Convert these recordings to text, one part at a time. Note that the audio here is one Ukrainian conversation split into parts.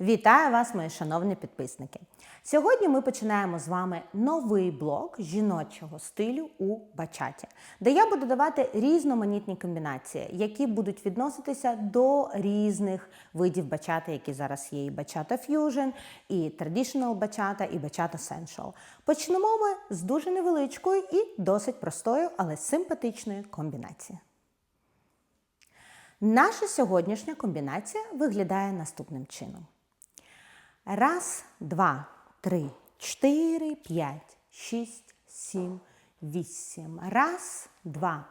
Вітаю вас, мої шановні підписники! Сьогодні ми починаємо з вами новий блок жіночого стилю у бачаті, де я буду давати різноманітні комбінації, які будуть відноситися до різних видів бачати, які зараз є: і бачата Fusion, і Traditional бачата, і бачата Sensual. Почнемо ми з дуже невеличкої і досить простої, але симпатичної комбінації. Наша сьогоднішня комбінація виглядає наступним чином. Раз, два, три, чотири, п'ять, шість, сім, вісім. Раз, два,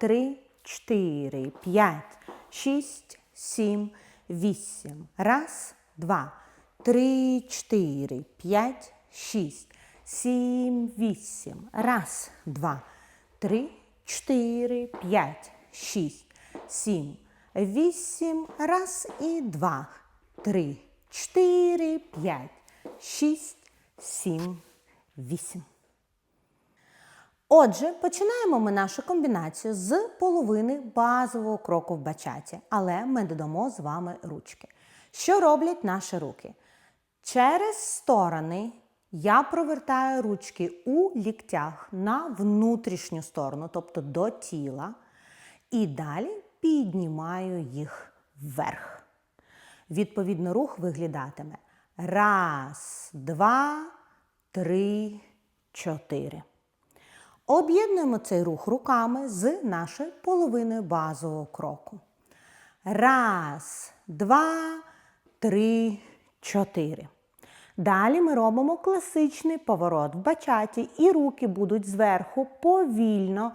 три, чотири, п'ять, шість, сім, вісім. Раз, два, три, чотири, п'ять, шість, сім, вісім. Раз, два, три, чотири, п'ять, шість, сім, вісім. Раз і два, три, чотири, п'ять, шість, сім, вісім. Отже, починаємо ми нашу комбінацію з половини базового кроку в бачаті, але ми додамо з вами ручки. Що роблять наші руки? Через сторони я провертаю ручки у ліктях на внутрішню сторону, тобто до тіла, і далі піднімаю їх вверх. Відповідно, рух виглядатиме раз, два, три, чотири. Об'єднуємо цей рух руками з нашою половиною базового кроку. Раз, два, три, чотири. Далі ми робимо класичний поворот в бачаті, і руки будуть зверху повільно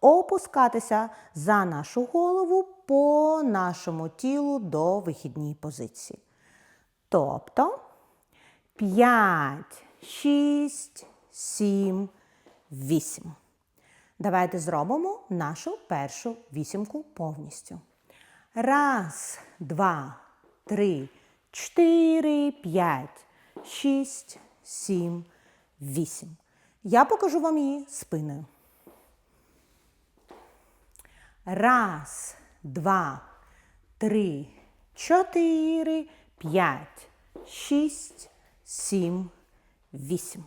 опускатися за нашу голову по нашому тілу до вихідній позиції. Тобто 5, 6, 7, 8. Давайте зробимо нашу першу вісімку повністю. Раз, два, три, чотири, п'ять, шість, сім, вісім. Я покажу вам її спиною. Раз, два, три, чотири, п'ять, шість, сім, вісім.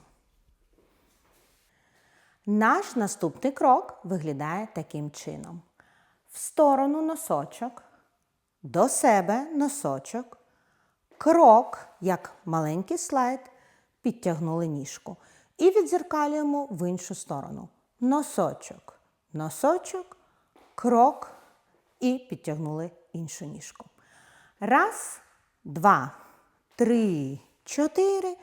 Наш наступний крок виглядає таким чином. В сторону носочок, до себе носочок, крок, як маленький слайд, підтягнули ніжку. І відзеркалюємо в іншу сторону. Носочок, носочок, крок і підтягнули іншу ніжку. Раз, два, три, чотири,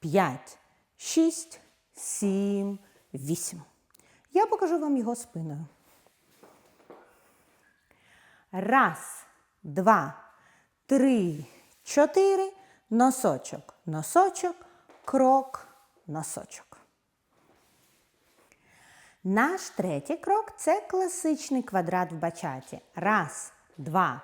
п'ять, шість, сім, вісім. Я покажу вам його спиною. Раз, два, три, чотири. Носочок, носочок, крок, носочок. Наш третій крок це класичний квадрат в бачаті. Раз, два,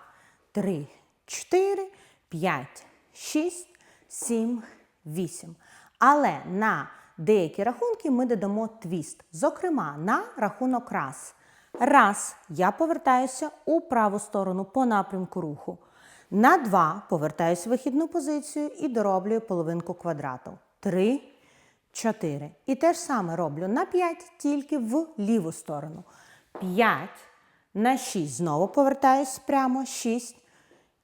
три, чотири, п'ять, шість, сім, вісім. Але на деякі рахунки ми додамо твіст. Зокрема, на рахунок раз. Раз я повертаюся у праву сторону по напрямку руху. На два повертаюся в вихідну позицію і дороблюю половинку квадрату. Три, чотири. І те ж саме роблю на 5, тільки в ліву сторону. 5 на 6. Знову повертаюсь прямо 6.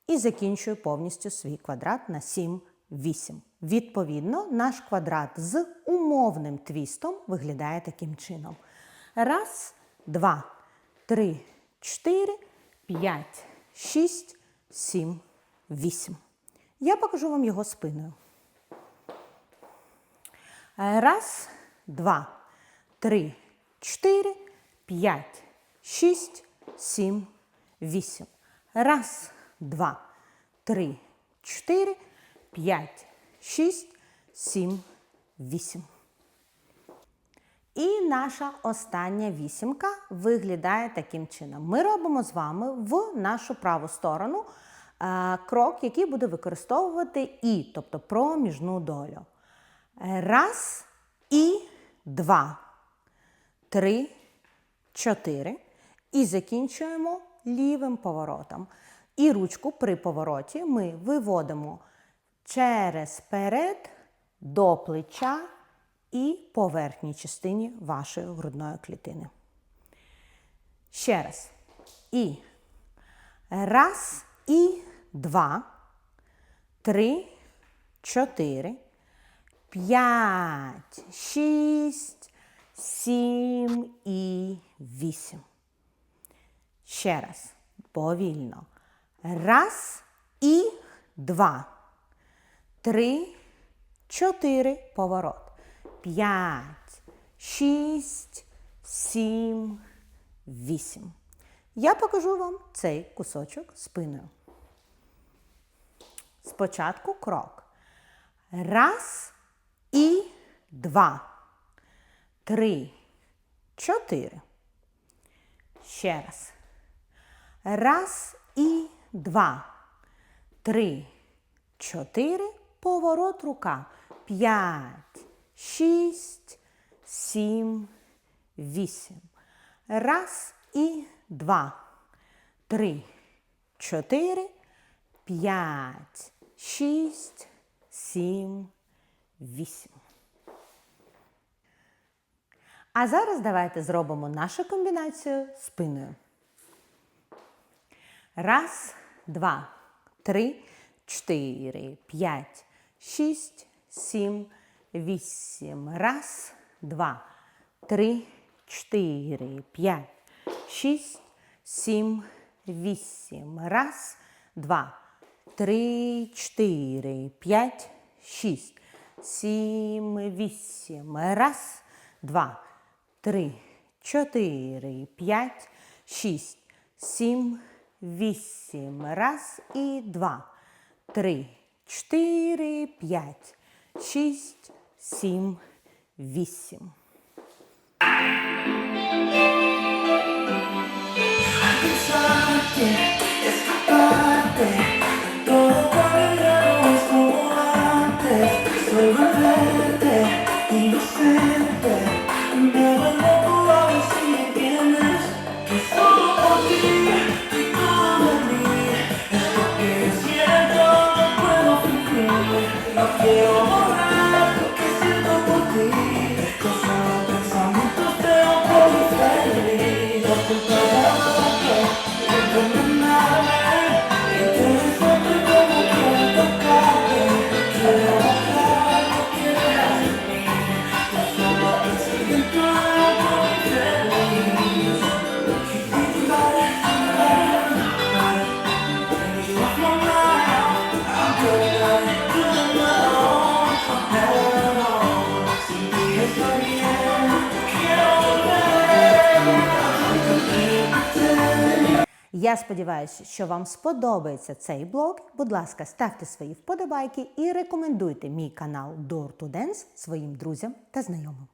І закінчую повністю свій квадрат на 7, 8. Відповідно, наш квадрат з умовним твістом виглядає таким чином. Раз, два, три, чотири, п'ять, шість, сім, вісім. Я покажу вам його спиною. Раз, два, три, чотири, п'ять, шість, сім, вісім. Раз, два, три, чотири, п'ять, шість, сім, вісім. І наша остання вісімка виглядає таким чином. Ми робимо з вами в нашу праву сторону е, крок, який буде використовувати і, тобто проміжну долю. Раз і два, три, чотири. І закінчуємо лівим поворотом. І ручку при повороті ми виводимо через перед до плеча і поверхній частині вашої грудної клітини. Ще раз. І раз, і два, три, чотири, п'ять, шість, сім і вісім. Ще раз. Повільно. Раз і два. Три, чотири. Поворот. П'ять, шість, сім, вісім. Я покажу вам цей кусочок спиною. Спочатку крок. Раз і два. Три, чотири. Ще раз. Раз і два. Три, чотири. Поворот рука. П'ять, шість, сім, вісім. Раз і два. Три, чотири, п'ять, шість, сім, вісім. А зараз давайте зробимо нашу комбінацію спиною. Раз, два, три, чотири, п'ять, шість, сім, вісім. Раз, два, три, чотири, п'ять, шість, сім, вісім. Раз, два, три, чотири, п'ять, шість, сім, вісім. Раз, два, три, чотири, п'ять, шість, сім, вісім. Раз і два, три, чотири, п'ять, шість, сім, вісім. Escaparte, 돼 이곳에 Я сподіваюся, що вам сподобається цей блог. Будь ласка, ставте свої вподобайки і рекомендуйте мій канал Door to Dance своїм друзям та знайомим.